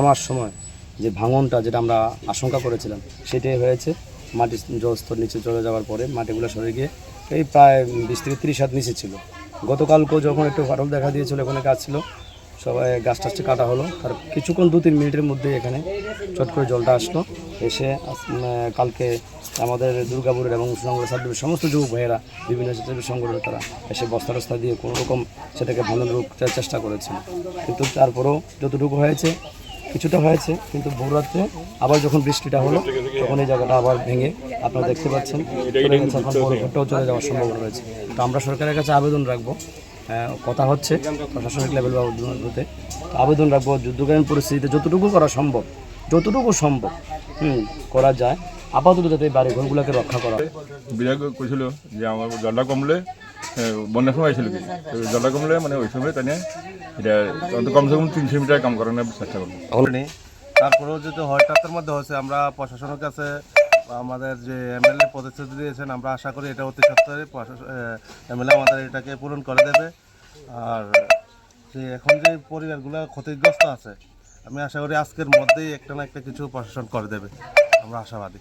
আমার সময় যে ভাঙনটা যেটা আমরা আশঙ্কা করেছিলাম সেটাই হয়েছে। মাটি জলস্তর নিচে চলে যাওয়ার পরে মাটিগুলো সরে গিয়ে এই প্রায় বিশ থেকে তিরিশ হাত নিচে ছিল। গতকালকেও যখন একটু ফাটল দেখা দিয়েছিল, ওখানে কাজ ছিল, সবাই গাছ টাছটা কাটা হলো। তার কিছুক্ষণ দু তিন মিনিটের মধ্যে এখানে চট করে জলটা আসলো। এসে কালকে আমাদের দুর্গাপুরের এবং সুনামগড় সাবডিভির সমস্ত যুবক ভাইয়েরা, বিভিন্ন স্বেচ্ছাসেবী সংগঠনের তারা এসে বস্তা টস্তা দিয়ে কোনো রকম সেটাকে ভাঙানোর চে- চেষ্টা করেছিল। কিন্তু তারপরেও যতটুকু হয়েছে, কিছুটা হয়েছে, কিন্তু ভোর রাত্রে আবার যখন বৃষ্টিটা হলো, তখন এই জায়গাটা আবার ভেঙে আপনারা দেখতে পাচ্ছেন। ঘরটাও চলে যাওয়ার সম্ভাবনা রয়েছে। তো আমরা সরকারের কাছে আবেদন রাখব। কথা হচ্ছে প্রশাসনিক লেভেল বা হতে আবেদন রাখব যুদ্ধকালীন পরিস্থিতিতে যতটুকু করা সম্ভব যতটুকু সম্ভব হুম করা যায়। আপাতত যাতে এই বাড়ি ঘরগুলোকে রক্ষা করা। বিরাগ কইছিল যে আমার জলটা কমলে বন্যার সময় আইছিল কি? জলটা কমলে মানে ওই সময় তাই এটা অন্তত কমসে কম তিনশো মিটার কাম করানোর চেষ্টা করব তারপরেও যদি হয় তার মধ্যে হয়েছে আমরা প্রশাসনের কাছে আমাদের যে এমএলএ প্রতিশ্রুতি দিয়েছেন, আমরা আশা করি এটা অতি সত্তরে এমএলএ আমাদের এটাকে পূরণ করে দেবে। আর যে এখন যে পরিবারগুলো ক্ষতিগ্রস্ত আছে, আমি আশা করি আজকের মধ্যেই একটা না একটা কিছু প্রশাসন করে দেবে। আমরা আশাবাদী।